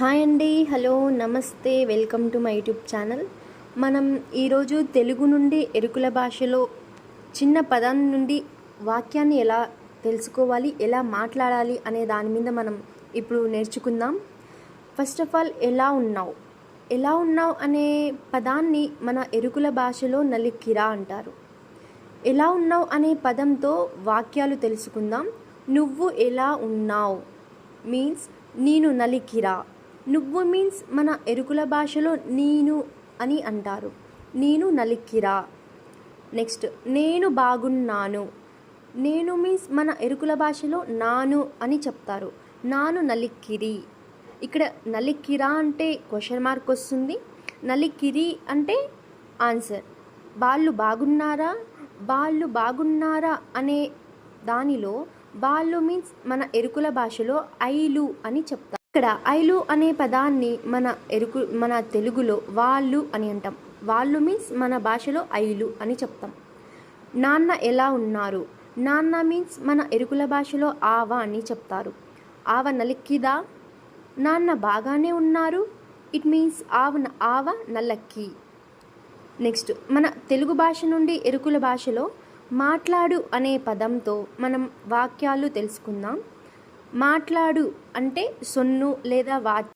Hi అండి hello నమస్తే welcome to my YouTube channel. మనం ఈరోజు తెలుగు నుండి ఎరుకుల భాషలో చిన్న పదం నుండి వాక్యాన్ని ఎలా తెలుసుకోవాలి ఎలా మాట్లాడాలి అనే దాని మీద మనం ఇప్పుడు నేర్చుకుందాం. ఫస్ట్ ఆఫ్ ఆల్ ఎలా ఉన్నావు? ఎలా ఉన్నావు అనే పదాన్ని మన ఎరుకుల భాషలో నలికిరా అంటారు. ఎలా ఉన్నావు అనే పదంతో వాక్యాలు తెలుసుకుందాం. నువ్వు ఎలా ఉన్నావు? మీన్స్ నేను నలికిరా నువ్వు మీన్స్ మన ఎరుకుల భాషలో నేను అని అంటారు. నేను నలిక్కిరా నెక్స్ట్ నేను బాగున్నాను. నేను మీన్స్ మన ఎరుకుల భాషలో నాను అని చెప్తారు. నాను నలిక్కిరి ఇక్కడ నలిక్కిరా అంటే క్వశ్చన్ మార్క్ వస్తుంది. నలిక్కిరి అంటే ఆన్సర్ వాళ్ళు బాగున్నారా? వాళ్ళు బాగున్నారా అనే దానిలో వాళ్ళు మీన్స్ మన ఎరుకుల భాషలో ఐలు అని చెప్తారు. ఇక్కడ ఐలు అనే పదాన్ని మన ఎరుకు మన తెలుగులో వాళ్ళు అని అంటాం. వాళ్ళు మీన్స్ మన భాషలో ఐలు అని చెప్తాం. నాన్న ఎలా ఉన్నారు? నాన్న మీన్స్ మన ఎరుకుల భాషలో ఆవ అని చెప్తారు. ఆవ నలిక్కిదా? నాన్న బాగానే ఉన్నారు? ఇట్ మీన్స్ ఆవ ఆవ నల్లక్కి. నెక్స్ట్ మన తెలుగు భాష నుండి ఎరుకుల భాషలో మాట్లాడు అనే పదంతో మనం వాక్యాలు తెలుసుకుందాం. మాట్లాడు అంటే సొన్ను లేదా వాచ్.